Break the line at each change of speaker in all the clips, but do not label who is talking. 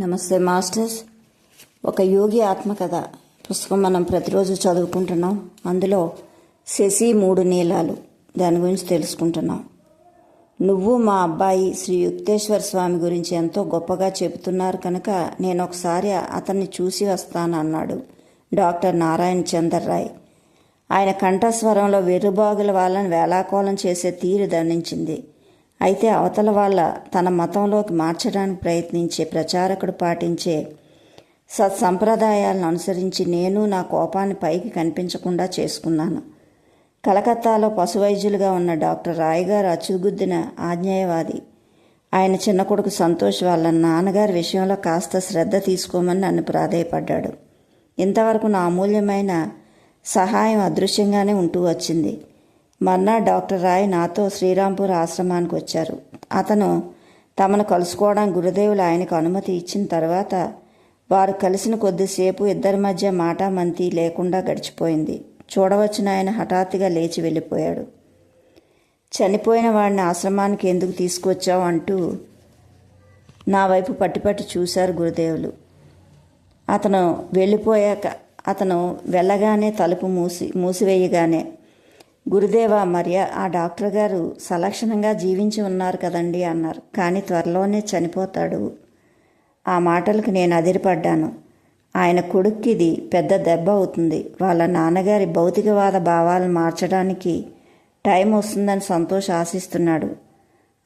నమస్తే మాస్టర్స్. ఒక యోగి ఆత్మకథ పుస్తకం మనం ప్రతిరోజు చదువుకుంటున్నాం. అందులో శశి మూడు నీలాలు. దాని గురించి తెలుసుకుంటున్నాం. నువ్వు మా అబ్బాయి శ్రీ యుక్తేశ్వర స్వామి గురించి ఎంతో గొప్పగా చెబుతున్నారు కనుక నేను ఒకసారి అతన్ని చూసి వస్తాను అన్నాడు డాక్టర్ నారాయణ రాయ్ ఆయన కంఠస్వరంలో వెర్రుబాగుల వాళ్ళని వేలాకోలం చేసే తీరు దండించింది. అయితే అవతల వాళ్ళ తన మతంలోకి మార్చడానికి ప్రయత్నించే ప్రచారకుడు పాటించే సత్సంప్రదాయాలను అనుసరించి నేను నా కోపాన్ని పైకి కనిపించకుండా చేసుకున్నాను. కలకత్తాలో పశువైద్యులుగా ఉన్న డాక్టర్ రాయ్ గారు అచ్చుగుద్దిన ఆజ్ఞేయవాది. ఆయన చిన్న కొడుకు సంతోష్ వాళ్ళ నాన్నగారి విషయంలో కాస్త శ్రద్ధ తీసుకోమని నన్ను ప్రాధేయపడ్డాడు. ఇంతవరకు నా అమూల్యమైన సహాయం అదృశ్యంగానే ఉంటూ వచ్చింది. మన్నా డాక్టర్ రాయ్ నాతో శ్రీరాంపూర్ ఆశ్రమానికి వచ్చారు. అతను తమను కలుసుకోవడానికి గురుదేవులు ఆయనకు అనుమతి ఇచ్చిన తర్వాత వారు కలిసిన కొద్దిసేపు ఇద్దరి మధ్య మాటామంతి లేకుండా గడిచిపోయింది. చూడవచ్చిన ఆయన హఠాత్తుగా లేచి వెళ్ళిపోయాడు. చనిపోయిన వాడిని ఆశ్రమానికి ఎందుకు తీసుకొచ్చావు అంటూ నా వైపు పట్టిపట్టి పట్టి చూశారు గురుదేవులు. అతను వెళ్ళిపోయాక అతను వెళ్ళగానే తలుపు మూసి మూసివేయగానే గురుదేవ మరి ఆ డాక్టర్ గారు సలక్షణంగా జీవించి ఉన్నారు కదండి అన్నారు. కానీ త్వరలోనే చనిపోతాడు. ఆ మాటలకు నేను అదిరిపడ్డాను. ఆయన కొడుక్కిది పెద్ద దెబ్బ అవుతుంది. వాళ్ళ నాన్నగారి భౌతికవాద భావాలను మార్చడానికి టైం వస్తుందని సంతోష్ ఆశిస్తున్నాడు.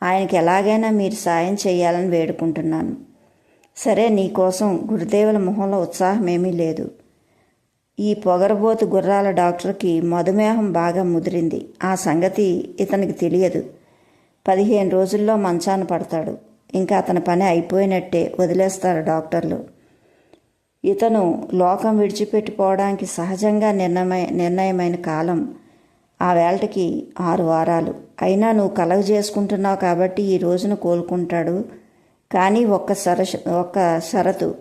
ఆయనకి ఎలాగైనా మీరు సాయం చేయాలని వేడుకుంటున్నాను. సరే నీకోసం గురుదేవుల మొహంలో ఉత్సాహం ఏమీ లేదు. ఈ పొగరబోతు గుర్రాల డాక్టర్కి మధుమేహం బాగా ముదిరింది. ఆ సంగతి ఇతనికి తెలియదు. పదిహేను రోజుల్లో మంచాన పడతాడు. ఇంకా అతని పని అయిపోయినట్టే వదిలేస్తారు డాక్టర్లు. ఇతను లోకం విడిచిపెట్టిపోవడానికి సహజంగా నిర్ణయమై నిర్ణయమైన కాలం ఆ వేళటికి ఆరు వారాలు. అయినా నువ్వు కలగ చేసుకుంటున్నావు కాబట్టి ఈ రోజును కోలుకుంటాడు. కానీ ఒక్క సర ఒక్క షరతు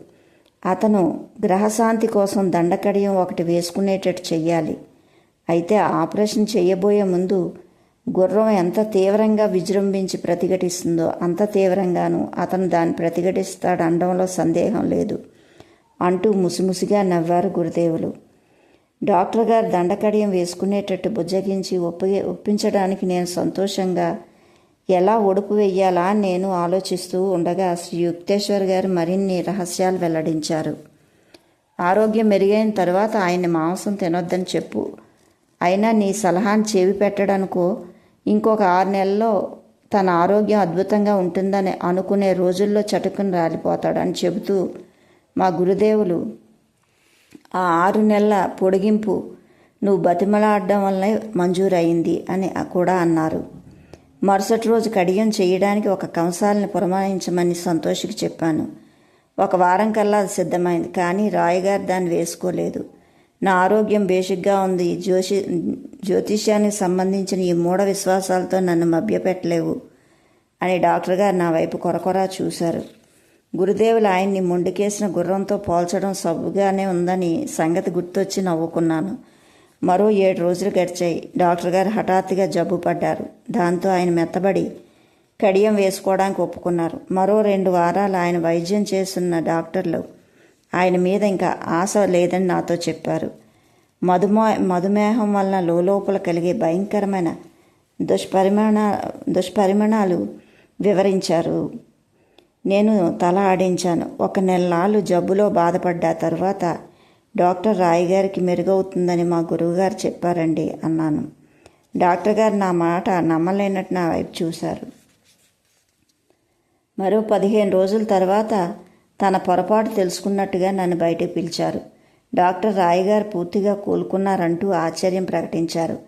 అతను గ్రహశాంతి కోసం దండకడియం ఒకటి వేసుకునేటట్టు చెయ్యాలి. అయితే ఆపరేషన్ చేయబోయే ముందు గుర్రం ఎంత తీవ్రంగా విజృంభించి ప్రతిఘటిస్తుందో అంత తీవ్రంగాను అతను దాన్ని ప్రతిఘటిస్తాడు అనడంలో సందేహం లేదు అంటూ ముసిముసిగా నవ్వారు గురుదేవులు. డాక్టర్ గారు దండకడియం వేసుకునేటట్టు బుజ్జగించి ఒప్పి ఒప్పించడానికి నేను సంతోషంగా ఎలా ఒడుపు వెయ్యాలా నేను ఆలోచిస్తూ ఉండగా శ్రీ యుక్తేశ్వర్ గారు మరిన్ని రహస్యాలు వెల్లడించారు. ఆరోగ్యం మెరుగైన తర్వాత ఆయన్ని మాంసం తినొద్దని చెప్పు. అయినా నీ సలహాని చెవి పెట్టడానికో ఇంకొక ఆరు నెలల్లో తన ఆరోగ్యం అద్భుతంగా ఉంటుందని అనుకునే రోజుల్లో చటుకుని రాలిపోతాడని చెబుతూ మా గురుదేవులు ఆ ఆరు నెలల పొడిగింపు నువ్వు బతిమలాడడం వల్లనే మంజూరయింది అని కూడా అన్నారు. మరుసటి రోజు కడియం చేయడానికి ఒక కంసాలని పురమాయించమని సంతోషికి చెప్పాను. ఒక వారం కల్లా అది సిద్ధమైంది కానీ రాయగారు దాన్ని వేసుకోలేదు. నా ఆరోగ్యం బేసిక్గా ఉంది. జ్యోషి జ్యోతిష్యానికి సంబంధించిన ఈ మూఢ విశ్వాసాలతో నన్ను మభ్యపెట్టలేవు అని డాక్టర్ గారు నా వైపు కొరకొరా చూశారు. గురుదేవులు ఆయన్ని ముండికేసిన గుర్రంతో పోల్చడం సబ్బుగానే ఉందని సంగతి గుర్తొచ్చి నవ్వుకున్నాను. మరో ఏడు రోజులు గడిచాయి. డాక్టర్ గారు హఠాత్తుగా జబ్బు పడ్డారు. దాంతో ఆయన మెత్తబడి కడియం వేసుకోవడానికి ఒప్పుకున్నారు. మరో రెండు వారాలు ఆయన వైద్యం చేస్తున్న డాక్టర్లు ఆయన మీద ఇంకా ఆశ లేదని నాతో చెప్పారు. మధుమే మధుమేహం వలన లోపల కలిగే భయంకరమైన దుష్పరిమాణ దుష్పరిమాణాలు వివరించారు. నేను తల ఆడించాను. ఒక నెలలాళ్ళు జబ్బులో బాధపడ్డ తర్వాత డాక్టర్ రాయ్ గారికి మెరుగవుతుందని మా గురువుగారు చెప్పారండి అన్నాను. డాక్టర్ గారు నా మాట నమ్మలేనట్టు నా వైపు చూశారు. మరో పదిహేను రోజుల తర్వాత తన పొరపాటు తెలుసుకున్నట్టుగా నన్ను బయటకు పిలిచారు. డాక్టర్ రాయ్ గారు పూర్తిగా కోలుకున్నారంటూ ఆశ్చర్యం ప్రకటించారు.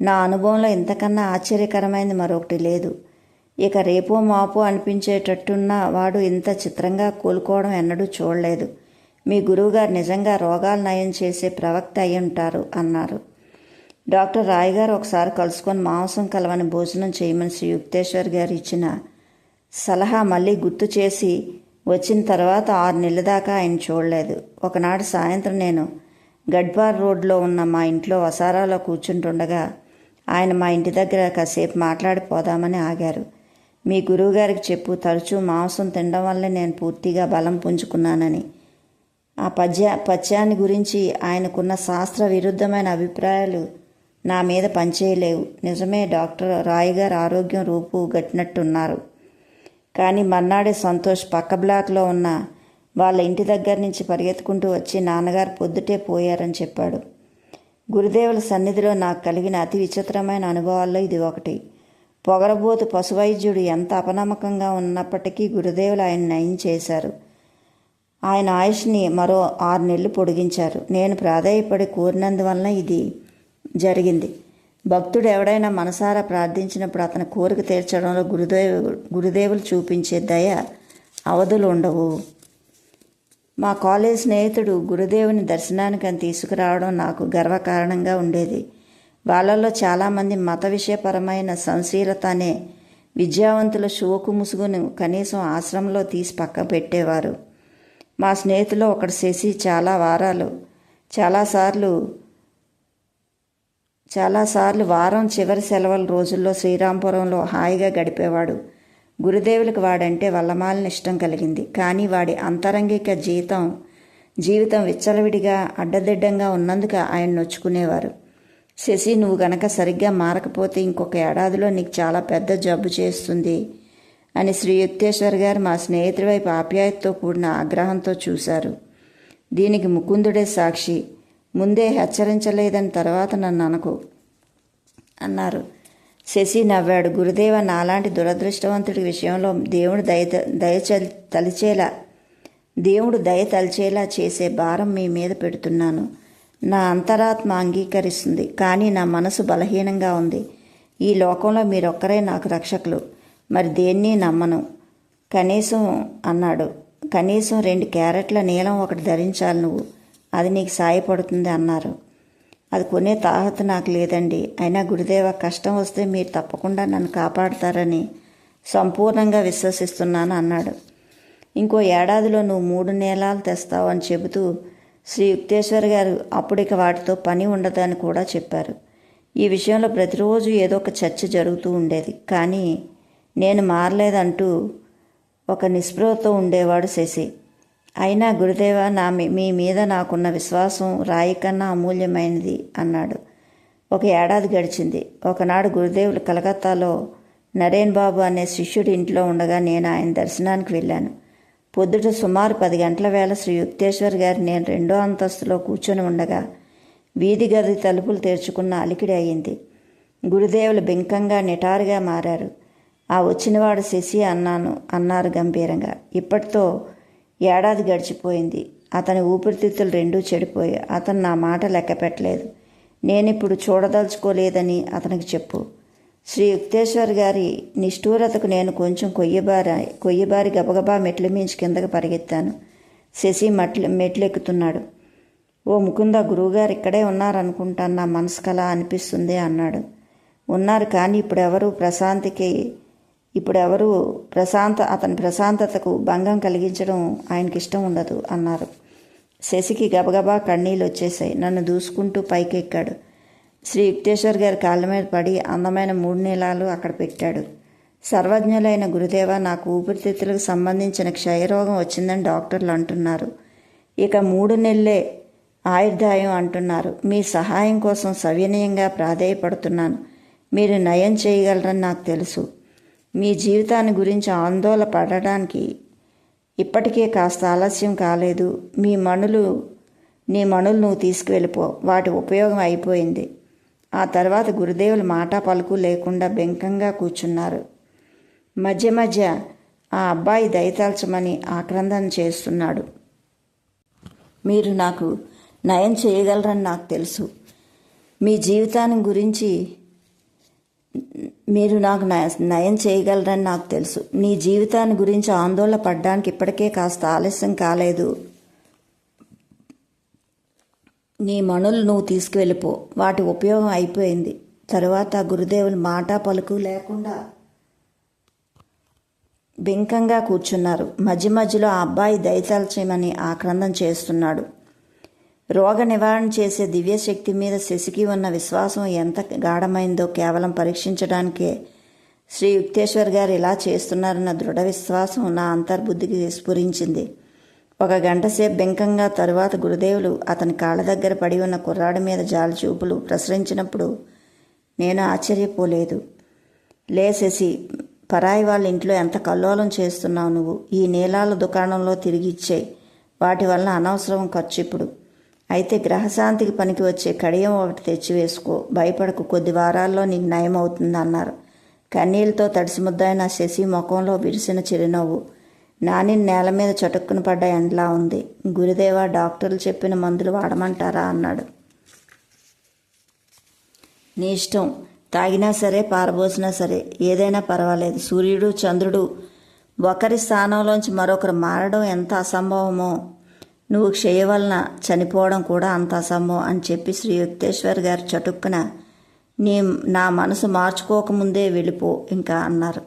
నా అనుభవంలో ఇంతకన్నా ఆశ్చర్యకరమైనది మరొకటి లేదు. ఇక రేపో మాపో అనిపించేటట్టున్న వాడు ఇంత చిత్రంగా కోలుకోవడం ఎన్నడూ చూడలేదు. మీ గురువుగారు నిజంగా రోగాలు నయం చేసే ప్రవక్త అయి ఉంటారు అన్నారు. డాక్టర్ రాయ్ గారు ఒకసారి కలుసుకొని మాంసం కలవని భోజనం చేయమని శ్రీ యుక్తేశ్వర్ గారు ఇచ్చిన సలహా మళ్ళీ గుర్తు చేసి వచ్చిన తర్వాత ఆరు నెలల దాకా ఆయన చూడలేదు. ఒకనాడు సాయంత్రం నేను గడ్బార్ రోడ్లో ఉన్న మా ఇంట్లో వసారాలో కూర్చుంటుండగా ఆయన మా ఇంటి దగ్గర కాసేపు మాట్లాడిపోదామని ఆగారు. మీ గురువుగారికి చెప్పు తరచూ మాంసం తినడం వల్లే నేను పూర్తిగా బలం పుంజుకున్నానని ఆ పద్య పద్యాన్ని గురించి ఆయనకున్న శాస్త్ర విరుద్ధమైన అభిప్రాయాలు నా మీద పనిచేయలేవు. నిజమే డాక్టర్ రాయిగారు ఆరోగ్యం రూపు గట్టినట్టున్నారు. కానీ మర్నాడే సంతోష్ పక్క బ్లాక్లో ఉన్న వాళ్ళ ఇంటి దగ్గర నుంచి పరిగెత్తుకుంటూ వచ్చి నాన్నగారు పొద్దుటే పోయారని చెప్పాడు. గురుదేవుల సన్నిధిలో నాకు కలిగిన అతి విచిత్రమైన అనుభవాల్లో ఇది ఒకటి. పొగరబోతు పశువైద్యుడు ఎంత అపనమ్మకంగా ఉన్నప్పటికీ గురుదేవులు ఆయన నయం చేశారు. ఆయన ఆయుష్ని మరో ఆరు నెలలు పొడిగించారు. నేను ప్రాధాయపడి కోరినందువలన ఇది జరిగింది. భక్తుడు ఎవడైనా మనసారా ప్రార్థించినప్పుడు అతని కోరిక తీర్చడంలో గురుదేవు గురుదేవులు చూపించే దయ అవధులు ఉండవు మా కాలేజ్ స్నేహితుడు గురుదేవుని దర్శనానికి అని తీసుకురావడం నాకు గర్వకారణంగా ఉండేది. వాళ్ళల్లో చాలామంది మత విషయపరమైన సంశీలత అనే విద్యావంతుల షోకు ముసుగును కనీసం ఆశ్రమంలో తీసి పక్క పెట్టేవారు. మా స్నేహితులు ఒకటి శశి చాలా వారాలు చాలాసార్లు చాలాసార్లు వారం చివరి సెలవుల రోజుల్లో శ్రీరాంపురంలో హాయిగా గడిపేవాడు. గురుదేవులకు వాడంటే వల్లమాలని ఇష్టం కలిగింది. కానీ వాడి అంతరంగిక జీతం జీవితం విచ్చలవిడిగా అడ్డదిడ్డంగా ఉన్నందుకు ఆయన నొచ్చుకునేవారు. శశి నువ్వు గనక సరిగ్గా మారకపోతే ఇంకొక ఏడాదిలో నీకు చాలా పెద్ద జబ్బు చేస్తుంది. అని శ్రీ యుక్తేశ్వర్ గారు మా స్నేహితుడి వైపు ఆప్యాయతతో కూడిన ఆగ్రహంతో చూశారు. దీనికి ముకుందుడే సాక్షి ముందే హెచ్చరించలేదని తర్వాత నన్ను అనకు అన్నారు. శశి నవ్వాడు. గురుదేవ నాలాంటి దురదృష్టవంతుడి విషయంలో దేవుడు దయ దయ తలిచేలా దేవుడు దయ తలిచేలా చేసే భారం మీ మీద పెడుతున్నాను. నా అంతరాత్మ అంగీకరిస్తుంది కానీ నా మనసు బలహీనంగా ఉంది. ఈ లోకంలో మీరొక్కరే నాకు రక్షకులు. మరి దేన్ని నమ్మను? కనీసం అన్నాడు. కనీసం రెండు క్యారెట్ల నీలం ఒకటి ధరించాలి నువ్వు. అది నీకు సాయపడుతుంది అన్నారు. అది కొనే తాహత నాకు లేదండి. అయినా గురుదేవ కష్టం వస్తే మీరు తప్పకుండా నన్ను కాపాడతారని సంపూర్ణంగా విశ్వసిస్తున్నాను అన్నాడు. ఇంకో ఏడాదిలో నువ్వు మూడు నేలాలు తెస్తావు అని చెబుతూ శ్రీ యుక్తేశ్వర్ గారు అప్పుడిక వాటితో పని ఉండదని కూడా చెప్పారు. ఈ విషయంలో ప్రతిరోజు ఏదో ఒక చర్చ జరుగుతూ ఉండేది. కానీ నేను మారలేదంటూ ఒక నిస్పృహతో ఉండేవాడు శశి. అయినా గురుదేవ నా మీ మీద నాకున్న విశ్వాసం రాయి కన్నా అమూల్యమైనది అన్నాడు. ఒక ఏడాది గడిచింది. ఒకనాడు గురుదేవులు కలకత్తాలో నరేన్ బాబు అనే శిష్యుడి ఇంట్లో ఉండగా నేను ఆయన దర్శనానికి వెళ్ళాను. పొద్దుట సుమారు పది గంటల వేళ శ్రీ యుక్తేశ్వర్ గారు నేను రెండో అంతస్తులో కూర్చొని ఉండగా వీధి గది తలుపులు తెరుచుకున్న అలికిడి అయింది గురుదేవులు బింకంగా నిటారుగా మారారు. ఆ వచ్చినవాడు శశి అన్నాను అన్నారు గంభీరంగా. ఇప్పటితో ఏడాది గడిచిపోయింది. అతని ఊపిరితిత్తులు రెండూ చెడిపోయాయి. అతను నా మాట లెక్క పెట్టలేదు. నేనిప్పుడు చూడదలుచుకోలేదని అతనికి చెప్పు. శ్రీ యుక్తేశ్వర్ గారి నిష్ఠూరతకు నేను కొంచెం కొయ్యబారి కొయ్యబారి గబగబా మెట్లు మించి కిందకి పరిగెత్తాను. శశి మట్లు మెట్లెక్కుతున్నాడు. ఓ ముకుంద గురువుగారు ఇక్కడే ఉన్నారనుకుంటాను. నా మనసు కలా అనిపిస్తుంది అన్నాడు. ఉన్నారు కానీ ఇప్పుడు ఎవరు? ప్రశాంతికి ఇప్పుడు ఎవరు ప్రశాంత అతని ప్రశాంతతకు భంగం కలిగించడం ఆయనకి ఇష్టం ఉండదు అన్నారు. శశికి గబగబా కన్నీళ్ళు వచ్చేసాయి నన్ను దూసుకుంటూ పైకెక్కాడు. శ్రీ యుక్తేశ్వర్ గారి కాళ్ళ మీద పడి అందమైన మూడు నీలాలు అక్కడ పెట్టాడు. సర్వజ్ఞులైన గురుదేవ నాకు ఊపిరితిత్తులకు సంబంధించిన క్షయరోగం వచ్చిందని డాక్టర్లు అంటున్నారు. ఇక మూడు నెలలే ఆయుర్దాయం అంటున్నారు. మీ సహాయం కోసం సవినయంగా ప్రాధేయపడుతున్నాను. మీరు నయం చేయగలరని నాకు తెలుసు. మీ జీవితాన్ని గురించి ఆందోళన పడడానికి ఇప్పటికే కాస్త ఆలస్యం కాలేదు. మీ మణులు నీ మణులు నువ్వు తీసుకువెళ్ళిపో. వాటి ఉపయోగం అయిపోయింది. ఆ తర్వాత గురుదేవులు మాట పలుకు లేకుండా బెంకంగా కూర్చున్నారు. మధ్య మధ్య ఆ అబ్బాయి దయతాల్చమని ఆక్రందన చేస్తున్నాడు. మీరు నాకు నయం చేయగలరని నాకు తెలుసు. మీ జీవితాన్ని గురించి మీరు నాకు నయం చేయగలరని నాకు తెలుసు. నీ జీవితాన్ని గురించి ఆందోళన పడడానికి ఇప్పటికే కాస్త ఆలస్యం కాలేదు. నీ మణులు నువ్వు తీసుకువెళ్ళిపో. వాటి ఉపయోగం అయిపోయింది. తరువాత గురుదేవులు మాట పలుకు లేకుండా బింకంగా కూర్చున్నారు. మధ్య మధ్యలో ఆ అబ్బాయి దయతలచేయమని ఆక్రందం చేస్తున్నాడు. రోగ నివారణ చేసే దివ్యశక్తి మీద శశికి ఉన్న విశ్వాసం ఎంత గాఢమైందో కేవలం పరీక్షించడానికే. శ్రీ యుక్తేశ్వర్ గారు ఇలా చేస్తున్నారన్న దృఢ విశ్వాసం నా అంతర్బుద్ధికి స్ఫురించింది. ఒక గంట సేపు బెంకంగా తరువాత గురుదేవులు అతని కాళ్ళ దగ్గర పడి ఉన్న కుర్రాడి మీద జాలి చూపులు ప్రసరించినప్పుడు నేను ఆశ్చర్యపోలేదు. లే శశి పరాయి వాళ్ళ ఇంట్లో ఎంత కల్లోలం చేస్తున్నావు నువ్వు? ఈ నీలాల దుకాణంలో తిరిగి ఇచ్చేయి. వాటి వలన అనవసరం ఖర్చు ఇప్పుడు అయితే గ్రహశాంతికి పనికి వచ్చే కడియం ఒకటి తెచ్చి వేసుకో. భయపడకు కొద్ది వారాల్లో నీకు నయం అవుతుంది అన్నారు కన్నీళ్ళతో తడిసి శశి ముఖంలో విరిసిన చిరునవ్వు. నాని నేల మీద చటుక్కున పడ్డ ఎండలా ఉంది. గురుదేవ డాక్టర్లు చెప్పిన మందులు వాడమంటారా అన్నాడు. నీ ఇష్టం. తాగినా సరే పారబోసినా సరే ఏదైనా పర్వాలేదు. సూర్యుడు చంద్రుడు ఒకరి స్థానంలోంచి మరొకరు మారడం ఎంత అసంభవమో. నువ్వు క్షయ వలన చనిపోవడం కూడా అంత అసంభవం అని చెప్పి శ్రీ యుక్తేశ్వర్ గారు చటుక్కున నీ నా మనసు మార్చుకోకముందే వెళ్ళిపో ఇంకా అన్నారు.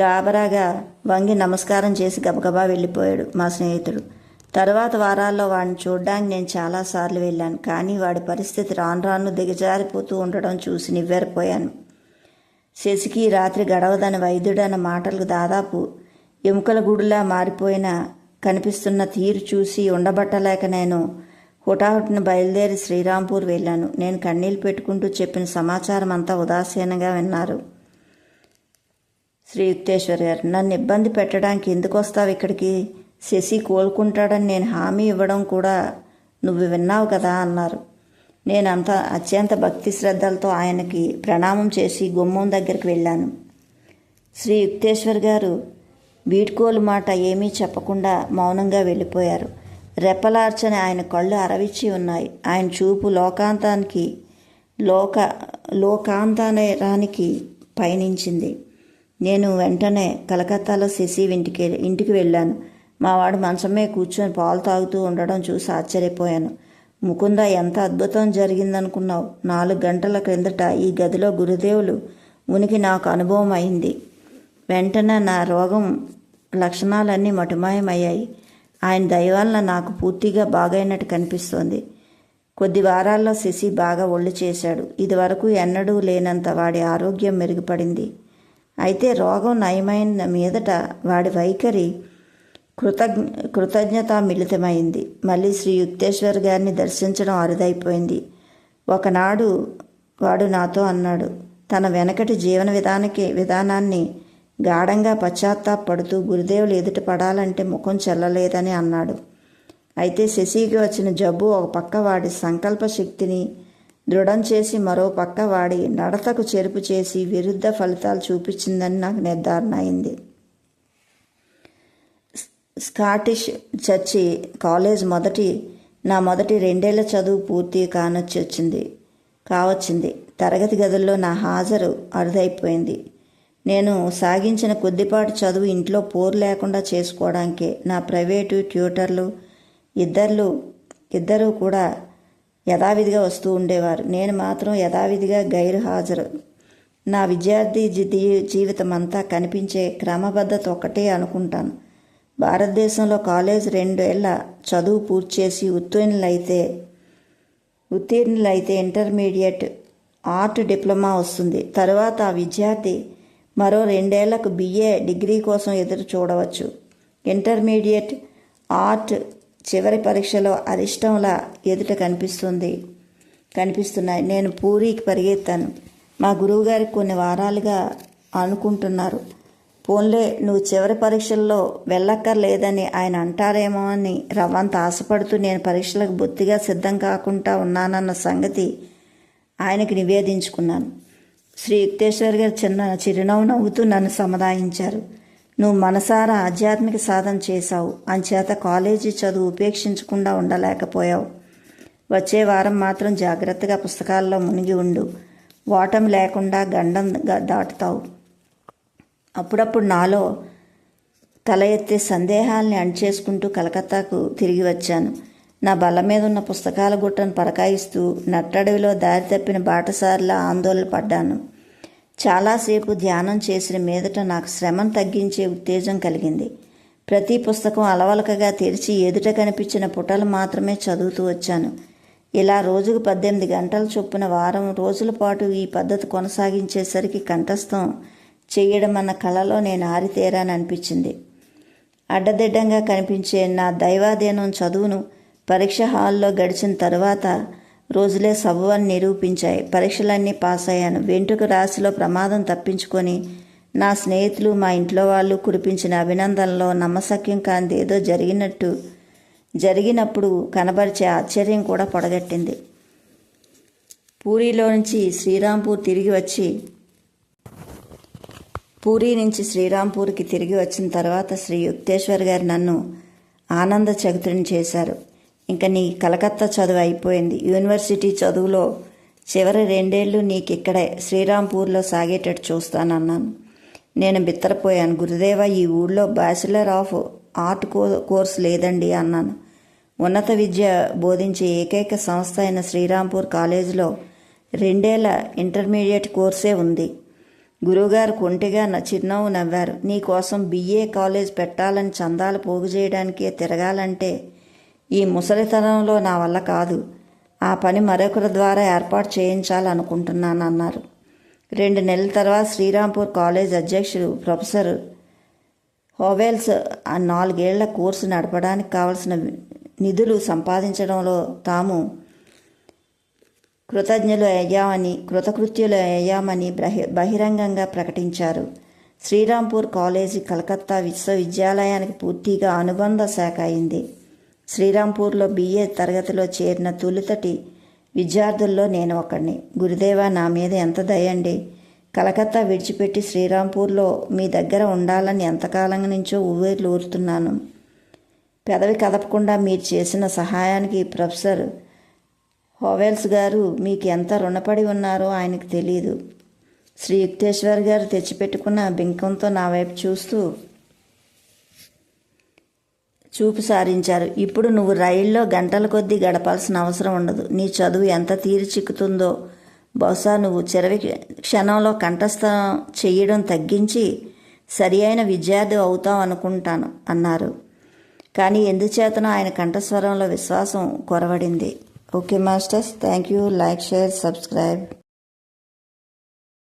గాబరాగా వంగి నమస్కారం చేసి గబగబా వెళ్ళిపోయాడు మా స్నేహితుడు. తర్వాత వారాల్లో వాడిని చూడ్డానికి నేను చాలాసార్లు వెళ్ళాను కానీ వాడి పరిస్థితి రాను రాను దిగజారిపోతూ ఉండడం చూసి నివ్వెరపోయాను. శశికి రాత్రి గడవదని వైద్యుడన్న మాటలకు దాదాపు ఎముకల గుడిలా మారిపోయిన కనిపిస్తున్న తీరు చూసి ఉండబట్టలేక నేను హుటాహుటిన బయలుదేరి శ్రీరాంపూర్ వెళ్ళాను. నేను కన్నీళ్ళు పెట్టుకుంటూ చెప్పిన సమాచారం అంతా ఉదాసీనంగా విన్నారు. శ్రీ యుక్తేశ్వర్ గారు నన్ను ఇబ్బంది పెట్టడానికి ఎందుకు వస్తావు ఇక్కడికి? శశి కోలుకుంటాడని నేను హామీ ఇవ్వడం కూడా నువ్వు విన్నావు కదా అన్నారు. నేనంత అత్యంత భక్తి శ్రద్ధలతో ఆయనకి ప్రణామం చేసి గుమ్మం దగ్గరికి వెళ్ళాను. శ్రీ యుక్తేశ్వర్ గారు వీడ్కోలు మాట ఏమీ చెప్పకుండా మౌనంగా వెళ్ళిపోయారు. రెప్పలార్చని ఆయన కళ్ళు అరవిచ్చి ఉన్నాయి. ఆయన చూపు లోకాంతానికి లోక లోకాంతరానికి పయనించింది. నేను వెంటనే కలకత్తాలో శశి ఇంటికి ఇంటికి వెళ్ళాను. మా వాడు మంచమే కూర్చొని పాలు తాగుతూ ఉండడం చూసి ఆశ్చర్యపోయాను. ముకుంద ఎంత అద్భుతం జరిగిందనుకున్నావు. నాలుగు గంటల క్రిందట ఈ గదిలో గురుదేవులు ఉనికి నాకు అనుభవం అయింది. వెంటనే నా రోగం లక్షణాలన్నీ మటుమాయమయ్యాయి. ఆయన దయవలన నాకు పూర్తిగా బాగైనట్టు కనిపిస్తోంది. కొద్ది వారాల్లో శశి బాగా ఒళ్ళు చేశాడు. ఇదివరకు ఎన్నడూ లేనంత వాడి ఆరోగ్యం మెరుగుపడింది. అయితే రోగం నయమైన మీదట వాడి వైఖరి కృతజ్ఞ కృతజ్ఞతా మిళితమైంది మళ్ళీ శ్రీ యుక్తేశ్వర్ గారిని దర్శించడం అరుదైపోయింది. ఒకనాడు వాడు నాతో అన్నాడు తన వెనకటి జీవన విధానకి విధానాన్ని గాఢంగా పశ్చాత్తాపడుతూ గురుదేవులు ఎదుట పడాలంటే ముఖం చెల్లలేదని అన్నాడు. అయితే శశికి వచ్చిన జబ్బు ఒక పక్క వాడి సంకల్ప శక్తిని దృఢం చేసి మరో పక్క వాడి నడతకు చెరుపు చేసి విరుద్ధ ఫలితాలు చూపించిందని నాకు నిర్ధారణ అయింది. స్కాటిష్ చర్చి కాలేజ్ మొదటి నా మొదటి రెండేళ్ళ చదువు పూర్తి కానొచ్చి వచ్చింది కావచ్చింది. తరగతి గదుల్లో నా హాజరు అరుదైపోయింది. నేను సాగించిన కొద్దిపాటి చదువు ఇంట్లో పోరు లేకుండా చేసుకోవడానికే నా ప్రైవేటు ట్యూటర్లు ఇద్దరు ఇద్దరూ కూడా యథావిధిగా వస్తూ ఉండేవారు. నేను మాత్రం యథావిధిగా గైరు హాజరు నా విద్యార్థి జీ- జీవితం అంతా కనిపించే క్రమబద్ధత ఒకటే అనుకుంటాను. భారతదేశంలో కాలేజ్ రెండేళ్ళ చదువు పూర్తి చేసి ఉత్తీర్ణులైతే ఉత్తీర్ణులైతే ఇంటర్మీడియట్ ఆర్ట్ డిప్లొమా వస్తుంది. తరువాత ఆ విద్యార్థి మరో రెండేళ్ళకు బిఏ డిగ్రీ కోసం ఎదురు చూడవచ్చు. ఇంటర్మీడియట్ ఆర్ట్ చివరి పరీక్షలో అరిష్టంలా ఎదుట కనిపిస్తుంది. కనిపిస్తున్నాయి. నేను పూరికి పరిగెత్తాను. మా గురువుగారికి కొన్ని వారాలుగా అనుకుంటున్నారు. పోన్లే నువ్వు చివరి పరీక్షల్లో వెళ్ళక్కర్లేదని ఆయన అంటారేమో అని రవ్వంత ఆశపడుతూ నేను పరీక్షలకు బొత్తిగా సిద్ధం కాకుండా ఉన్నానన్న సంగతి ఆయనకి నివేదించుకున్నాను. శ్రీ యుక్తేశ్వర్ గారు చిన్న చిరునవ్వు నవ్వుతూ నన్ను సముదాయించారు. నువ్వు మనసారా ఆధ్యాత్మిక సాధన చేశావు. అంచేత కాలేజీ చదువు ఉపేక్షించకుండా ఉండలేకపోయావు. వచ్చే వారం మాత్రం జాగ్రత్తగా పుస్తకాల్లో మునిగి ఉండు. ఓటం లేకుండా గండం దాటుతావు. అప్పుడప్పుడు నాలో తల ఎత్తే సందేహాల్ని అణిచేసుకుంటూ కలకత్తాకు తిరిగి వచ్చాను. నా బల్ల మీద ఉన్న పుస్తకాల గుట్టను పరకాయిస్తూ నట్టడవిలో దారి తప్పిన బాటసారిలా ఆందోళన పడ్డాను. చాలాసేపు ధ్యానం చేసిన మీదట నాకు శ్రమను తగ్గించే ఉత్తేజం కలిగింది. ప్రతి పుస్తకం అలవలకగా తెరిచి ఎదుట కనిపించిన పుటలు మాత్రమే చదువుతూ వచ్చాను. ఇలా రోజుకు పద్దెనిమిది గంటల చొప్పున వారం రోజుల పాటు ఈ పద్ధతి కొనసాగించేసరికి కంఠస్థం చేయడం అన్న కళలో నేను ఆరితేరాననిపించింది. అడ్డదిడ్డంగా కనిపించే నా దైవాధీనం చదువును పరీక్ష హాల్లో గడిచిన తర్వాత రోజులే సవ్వని నిరూపించాయి. పరీక్షలన్నీ పాస్ అయ్యాను వెంట్రుక రాశిలో ప్రమాదం తప్పించుకొని నా స్నేహితులు మా ఇంట్లో వాళ్ళు కురిపించిన అభినందనలో నమ్మశక్యం కాంది. ఏదో జరిగినట్టు జరిగినప్పుడు కనబరిచే ఆశ్చర్యం కూడా పొడగట్టింది. పూరిలో నుంచి శ్రీరాంపూర్ తిరిగి వచ్చి పూరి నుంచి శ్రీరాంపూర్కి తిరిగి వచ్చిన తర్వాత శ్రీ యుక్తేశ్వర్ గారు నన్ను ఆనంద చకితుని చేశారు. ఇంకా నీ కలకత్తా చదువు అయిపోయింది. యూనివర్సిటీ చదువులో చివరి రెండేళ్ళు నీకు ఇక్కడే శ్రీరాంపూర్లో సాగేటట్టు చూస్తానన్నాను. నేను బిత్తరపోయాను. గురుదేవ ఈ ఊళ్ళో bachelor of art co course లేదండి అన్నాను. ఉన్నత విద్య బోధించే ఏకైక సంస్థ అయిన శ్రీరాంపూర్ కాలేజీలో రెండేళ్ళ ఇంటర్మీడియట్ కోర్సే ఉంది. గురువుగారు కొంటిగా చిరునవ్వు నవ్వారు. నీకోసం బిఏ కాలేజ్ పెట్టాలని చందాలు పోగు చేయడానికే తిరగాలంటే ఈ ముసలితనంలో నా వల్ల కాదు. ఆ పని మరొకరి ద్వారా ఏర్పాటు చేయించాలనుకుంటున్నాను అన్నారు రెండు నెలల తర్వాత శ్రీరాంపూర్ కాలేజ్ అధ్యక్షుడు ప్రొఫెసర్ హోవెల్స్ ఆ నాలుగేళ్ళ కోర్సు నడపడానికి కావలసిన నిధులు సంపాదించడంలో తాము కృతజ్ఞులు అయ్యామని కృతకృత్యులు అయ్యామని బహిరంగంగా ప్రకటించారు. శ్రీరాంపూర్ కాలేజీ కలకత్తా విశ్వవిద్యాలయానికి పూర్తిగా అనుబంధ శాఖ అయింది. శ్రీరాంపూర్లో బిఏ తరగతిలో చేరిన తొలుతటి విద్యార్థుల్లో నేను ఒకడిని గురుదేవా నా మీద ఎంత దయండి కలకత్తా విడిచిపెట్టి శ్రీరాంపూర్లో మీ దగ్గర ఉండాలని ఎంతకాలం నుంచో ఊవేర్లు ఊరుతున్నాను. పెదవి కదపకుండా మీరు చేసిన సహాయానికి ప్రొఫెసర్ హోవెల్స్ గారు మీకు ఎంత రుణపడి ఉన్నారో ఆయనకు తెలియదు శ్రీ యుక్తేశ్వర్ గారు తెచ్చిపెట్టుకున్న బింకంతో నా వైపు చూస్తూ చూపు సారించారు. ఇప్పుడు నువ్వు రైల్లో గంటల కొద్దీ గడపాల్సిన అవసరం ఉండదు. నీ చదువు ఎంత తీరి చిక్కుతుందో. బహుశా నువ్వు చిరవి క్షణంలో కంఠస్థం చేయడం తగ్గించి సరి అయిన విద్యార్థి అవుతావు అనుకుంటాను అన్నారు. కానీ ఎందుచేతనో ఆయన కంఠస్వరంలో విశ్వాసం కొరవడింది. Okay masters thank you. Like share subscribe.